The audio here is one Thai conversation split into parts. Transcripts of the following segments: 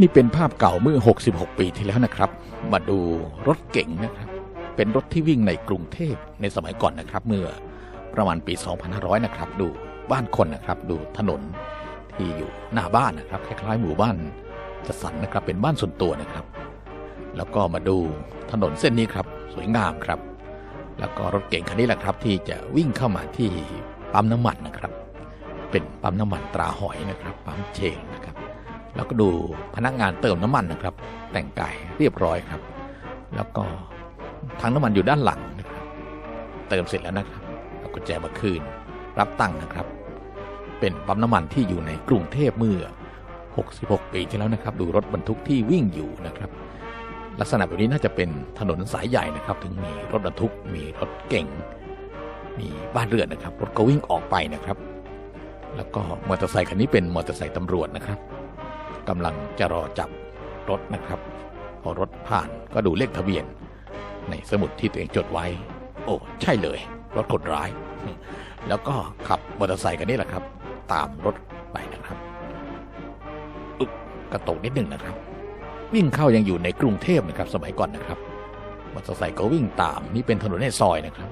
นี่เป็นภาพเก่าเมื่อ 66 ปีที่แล้วนะครับ มาดูรถเก๋งนะครับ เป็นรถที่วิ่งในกรุงเทพในสมัยก่อนนะครับ เมื่อประมาณปี 2500 นะครับ ดูบ้านคนนะครับ ดูถนนที่อยู่หน้าบ้านนะครับคล้ายๆหมู่บ้านจัดสรรนะครับ เป็นบ้านส่วนตัวนะครับ แล้วก็มาดูถนนเส้นนี้ครับ สวยงามครับ แล้วก็รถเก๋งคันนี้แหละครับ ที่จะวิ่งเข้ามาที่ปั๊มน้ำมันนะครับ เป็นปั๊มน้ำมันตราหอยนะครับ ปั๊มเชงนะครับ แล้วก็ดูพนักงานเติมน้ำมันนะครับ แต่งกายเรียบร้อยครับ แล้วก็ถังน้ำมันอยู่ด้านหลังนะครับ เติมเสร็จแล้วนะครับเอากุญแจมาคืน รับตังค์นะครับ เป็นปั๊มน้ำมันที่อยู่ในกรุงเทพเมื่อ 66 ปีที่แล้วนะครับ ดูรถบรรทุกที่วิ่งอยู่นะครับ ลักษณะแบบนี้น่าจะเป็นถนนสายใหญ่นะครับ ถึงมีรถบรรทุกมีรถเก่ง มีบ้านเรือนนะครับรถก็วิ่งออกไปนะครับ แล้วก็มอเตอร์ไซค์คันนี้เป็นมอเตอร์ไซค์ตำรวจนะครับ กำลังจะรอจับรถนะครับ พอรถผ่านก็ดูเลขทะเบียน ในสมุดที่ตัวเองจดไว้ โอ้ ใช่เลย รถคนร้าย แล้วก็ขับมอเตอร์ไซค์กันนี่แหละครับ ตามรถไปนะครับอึบกระตกนิดหนึ่งนะครับ วิ่งเข้ายังอยู่ในกรุงเทพนะครับ สมัยก่อนนะครับมอเตอร์ไซค์ก็วิ่งตามนี่เป็นถนนในซอยนะครับ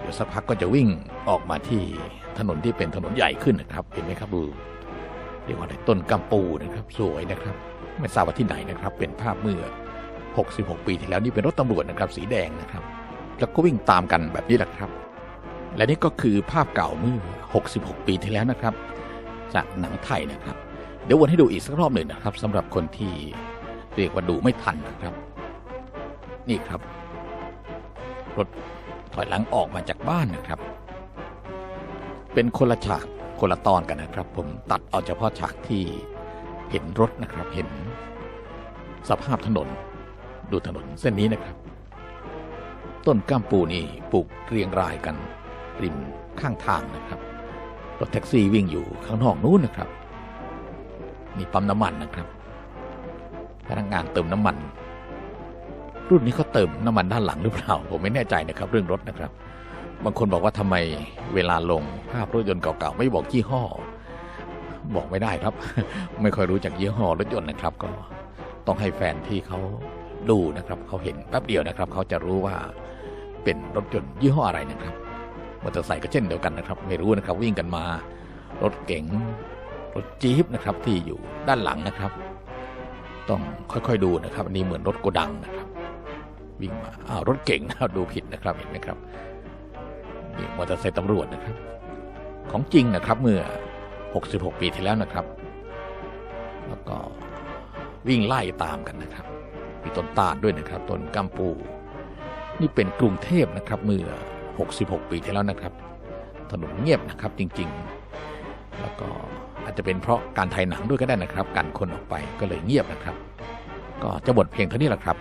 เดี๋ยวสักพักก็จะวิ่งออกมาที่ถนนที่เป็นถนนใหญ่ขึ้นนะครับ เห็นไหมครับดู เรียกว่าอะไรต้นกัมปูนะครับ สวยนะครับ ไม่ทราบว่าที่ไหนนะครับ เป็นภาพเมื่อ 66 ปีที่แล้วนี่เป็นรถตำรวจนะครับ สีแดงนะครับ แล้วก็วิ่งตามกันแบบนี้แหละครับ และนี่ก็คือภาพเก่าเมื่อ 66 ปีที่แล้วนะครับ จากหนังไทยนะครับ เดี๋ยววนให้ดูอีกสักรอบหนึ่งนะครับสำหรับคนที่เรียกว่าดูไม่ทันนะครับ นี่ครับ รถถอยหลังออกมาจากบ้านนะครับ เป็นคนละฉาก คนละตอนกันนะครับ ผมตัดเอาเฉพาะฉากที่เห็นรถนะครับ เห็นสภาพถนน ดูถนนเส้นนี้นะครับ ต้นก้ามปูนี่ปลูกเรียงรายกัน ริมข้างทางนะครับ รถแท็กซี่วิ่งอยู่ข้างนอกนู้นนะครับ มีปั๊มน้ำมันนะครับ พนักงานเติมน้ำมัน รุ่นนี้เขาเติมน้ำมันด้านหลังหรือเปล่า ผมไม่แน่ใจนะครับ เรื่องรถนะครับ บางคนบอกว่าทำไมเวลาลงภาพรถยนต์เก่าๆไม่บอกยี่ห้อ บอกไม่ได้ครับ ไม่ค่อยรู้จักยี่ห้อรถยนต์นะครับ ก็ต้องให้แฟนที่เขาดูนะครับเขาเห็นแป๊บเดียวนะครับ เขาจะรู้ว่าเป็นรถยนต์ยี่ห้ออะไรนะครับมอเตอร์ไซค์ก็เช่นเดียวกันนะครับ ไม่รู้นะครับวิ่งกันมา รถเก๋งรถจี๊ปนะครับที่อยู่ด้านหลังนะครับ ต้องค่อยๆดูนะครับอันนี้เหมือนรถโกดังนะครับ วิ่งมาอ้าวรถเก่งนะดูผิดนะครับเห็นไหมครับ นี่มอเตอร์ไซค์ตำรวจนะครับ ของจริงนะครับเมื่อ 66 ปีที่แล้วนะครับ แล้วก็วิ่งไล่ตามกันนะครับ มีต้นตาลด้วยนะครับต้นกัมปู นี่เป็นกรุงเทพนะครับเมื่อ 66 ปีที่แล้วนะครับ ถนนเงียบนะครับจริงๆ แล้วก็อาจจะเป็นเพราะการถ่ายหนังด้วยก็ได้นะครับ การคนออกไปก็เลยเงียบนะครับ ก็จะบทเพียงเท่านี้แหละครับ